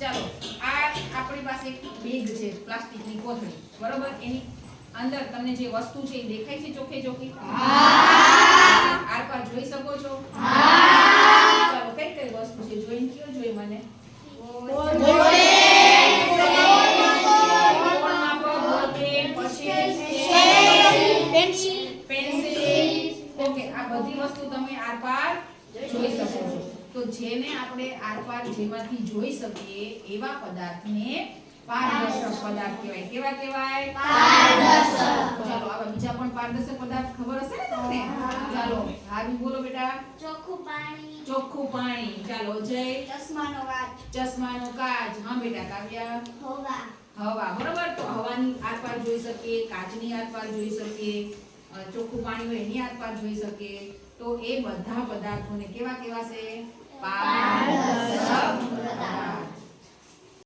ચાલો આ આપણી પાસે એક બેગ છે પ્લાસ્ટિકની કોથળી. બરોબર? એની અંદર તમને જે વસ્તુ છે એ દેખાય છે ચોખ્ખે ચોખ્ખી? આરપાર જોઈ શકો છો? ચાલો કઈ કઈ વસ્તુ છે? જોઈને કયો જોઈ મને? પેન્સિલ. ઓકે આ બધી વસ્તુ તમે આરપાર જોઈ તો જેને આપણે આરપાર જેમાંથી જોઈ શકીએ એવા પદાર્થને પારદર્શક પદાર્થ કહેવાય. કેવા કહેવાય? ચાલો આવા બીજા પણ પારદર્શક પદાર્થ ખબર હશે ને તમને? ચાલો હાવી બોલો બેટા. ચોખ્ખું પાણી. ચોખ્ખું પાણી. ચાલો જય. ચશ્માનો કાચ ચશ્માનો કાચ. હા બેટા કાવ્યા. હવા. હવા. બરોબર? તો હવાની આરપાર જોઈ શકીએ કાચની આરપાર જોઈ શકીએ. ચોખ્ખું પાણી હોય એની આરપાર જોઈ શકીએ. તો એ બધા પદાર્થોને કેવા કેવા છે? પારદર્શક